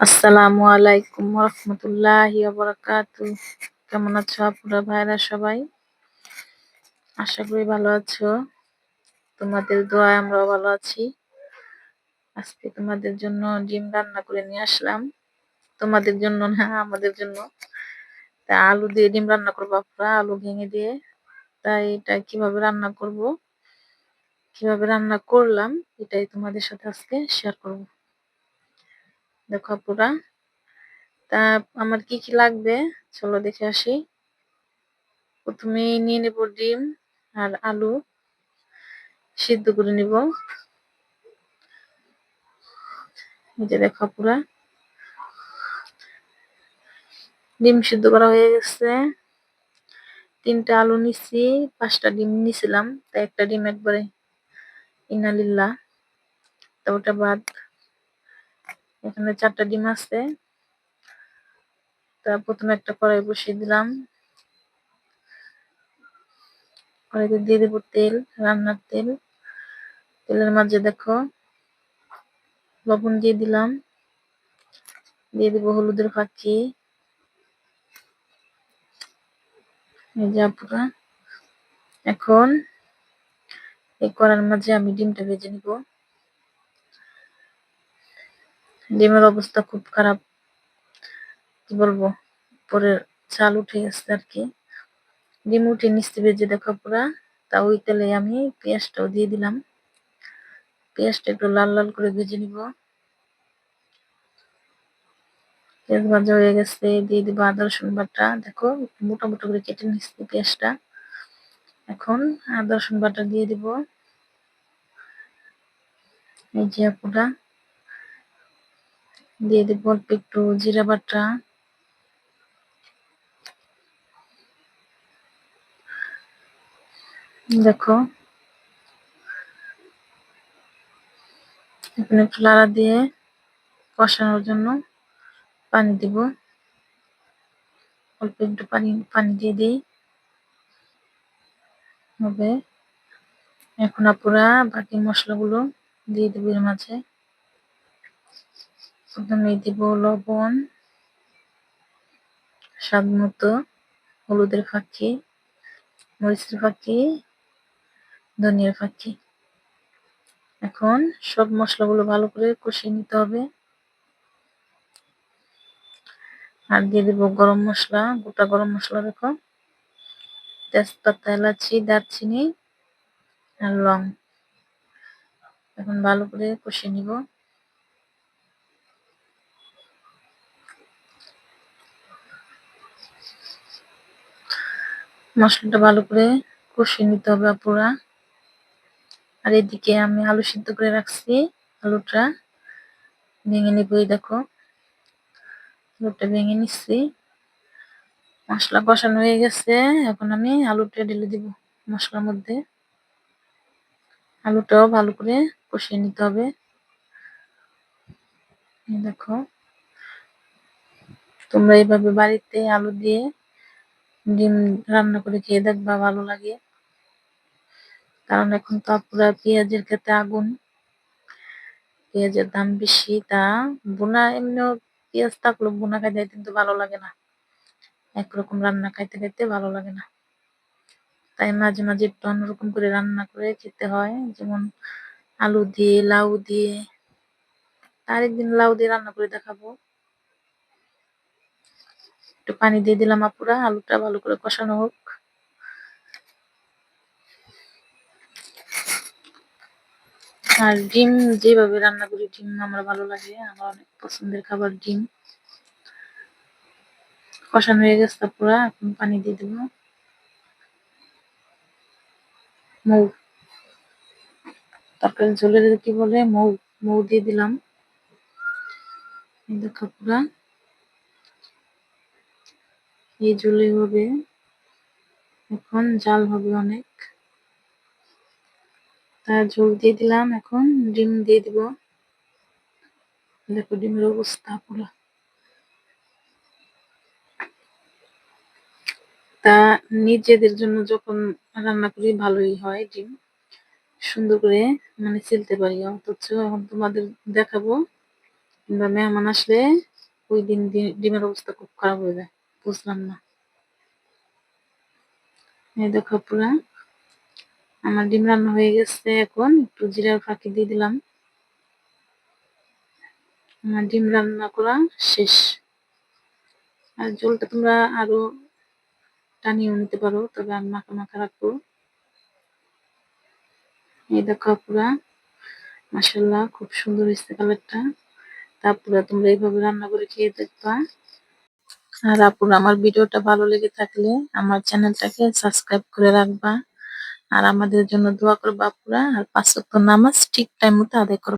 আসসালামু আলাইকুম রহমতুল্লাহি কেমন আছো আপুরা ভাইরা সবাই? আশা করি ভালো আছো। তোমাদের দোয়ায় আমরাও ভালো আছি। আজকে তোমাদের জন্য ডিম রান্না করে নিয়ে আসলাম। তোমাদের জন্য না, আমাদের জন্য। তা আলু দিয়ে ডিম রান্না করব আপুরা, আলু ভেঙে দিয়ে। তাই এটা কীভাবে রান্না করব, কীভাবে রান্না করলাম, এটাই তোমাদের সাথে আজকে শেয়ার করব। দেখো তা আমার কি কি লাগবে? চলো দেখে আসি। প্রথমে নিয়ে নেব ডিম আর আলু। সিদ্ধ করে নিব। দেখো ডিম সিদ্ধ করা হয়ে গেছে। তিনটা আলু নিছি, পাঁচটা ডিম নিছিলাম, তাই একটা ডিম একবারে ইনালিল্লা তা ওটা বাদ। এখানে চারটা ডিম আছে। তা প্রথমে একটা কড়াই বসিয়ে দিলাম। কড়াইতে দিয়ে দেবো তেল, রান্নার তেল। তেলের মাঝে দেখো লবণ দিয়ে দিলাম। দিয়ে দেবো হলুদের ফাঁকি। যা পুরা এখন এই কড়ার মাঝে আমি ডিমটা ভেজে নিব। ডিমের অবস্থা খুব খারাপ। কি বলব? পরে চাল উঠে গেছে আর কি। ডিম উঠে নিচতে ভেজে দেখো পুরা। তা ওই তেলে আমি পেঁয়াজটাও দিয়ে দিলাম। পেঁয়াজটা একটু লাল লাল করে ভেজে নিব। পেঁয়াজ ভাজা হয়ে গেছে। দিয়ে দিব আদা, রসুন বাটা। দেখো মোটা মোটা করে কেটে নিচ্ছি পেঁয়াজটা। এখন আদা, রসুন বাটা দিয়ে দিব। এই যে আপুটা দিয়ে দিব অল্প একটু জিরা বাটা। দেখো। এখানে লাড়া দিয়ে কষানোর জন্য পানি দিব। অল্প একটু পানি পানি দিয়ে দিই। হবে। এখন আপুরা বাকি মশলাগুলো দিয়ে দেবো এর মাঝে। প্রথমে দিব লবণ স্বাদ মতো হলুদের ফাঁকি, মরিচের ফাঁকি, ধনিয়ার ফাঁকি। এখন সব মশলাগুলো ভালো করে কষিয়ে নিতে হবে। আর দিয়ে দেবো গরম মশলা, গোটা গরম মশলা দেখো। তেজপাতা, এলাচি, দারচিনি আর লং। এখন ভালো করে কষিয়ে নিব। মশলাটা ভালো করে কষিয়ে নিতে হবে পুরা আর এদিকে আমি আলু সিদ্ধ করে রাখছি, আলুটা ভেঙে নিব দেখো। আলুটা ভেঙে নিচ্ছি। মশলা কষানো হয়ে গেছে, এখন আমি আলুটা ঢেলে দিব মশলার মধ্যে। আলুটাও ভালো করে কষিয়ে নিতে হবে। দেখো। তোমরা এইভাবে বাড়িতে আলু দিয়ে ডিম রান্না করে খেয়ে দেখবা ভালো লাগে। কারণ এখন তো পুরা পেঁয়াজের খেতে আগুন। পেঁয়াজের দাম বেশি, তা বোনা এমনিও পেঁয়াজ থাকলেও বোনা খাইতে কিন্তু ভালো লাগে না। একরকম রান্না খাইতে খাইতে ভালো লাগে না। তাই মাঝে মাঝে একটু অন্যরকম করে রান্না করে খেতে হয়। যেমন আলু দিয়ে, লাউ দিয়ে। আরেকদিন লাউ দিয়ে রান্না করে দেখাবো। একটু পানি দিয়ে দিলাম আপুরা, আলুটা ভালো করে কষানো হোক। আর ডিম, যেভাবে রান্না করি, ডিম আমার ভালো লাগে, আমার অনেক পছন্দের খাবার ডিম। কষানো হয়ে গেছে পুরা এখন পানি দিয়ে দেব। মৌ। তরকারি ঝোলের কি বলে? মৌ মৌ দিয়ে দিলাম। দেখো পুরা এই ঝোলে হবে? এখন জাল হবে অনেক। তার ঝোল দিয়ে দিলাম, এখন ডিম দিয়ে দিব। দেখো ডিমের অবস্থা পুরো। তা নিজেদের জন্য যখন রান্না করি ভালোই হয় ডিম। সুন্দর করে মানে চিলতে পারি, অথচ এখন তোমাদের দেখাবো। কিংবা মেহমান আসলে ওই দিন ডিমের অবস্থা খুব খারাপ হয়ে যায়। বুঝলাম না। এই দেখো পুরা, আমার ডিম রান্না হয়ে গেছে এখন, একটু জিরার ফাঁকি দিয়ে দিলাম। আমার ডিম রান্না করা শেষ। আর জলটা তোমরা আরও টানিয়েও নিতে পারো, তবে আমি মাখা মাখা রাখব। এই দেখো পুরা মাসাল্লাহ খুব সুন্দর হয়েছে কালারটা তারপরে তোমরা এইভাবে রান্না করে খেয়ে দেখবা। আর আপুরা আমার ভিডিওটা ভালো লেগে থাকলে আমার চ্যানেলটাকে সাবস্ক্রাইব করে রাখবা। আর আমাদের জন্য দোয়া করবা আপুরা। আর পাঁচ নামাজ ঠিক টাইম মতো আদায় করবা।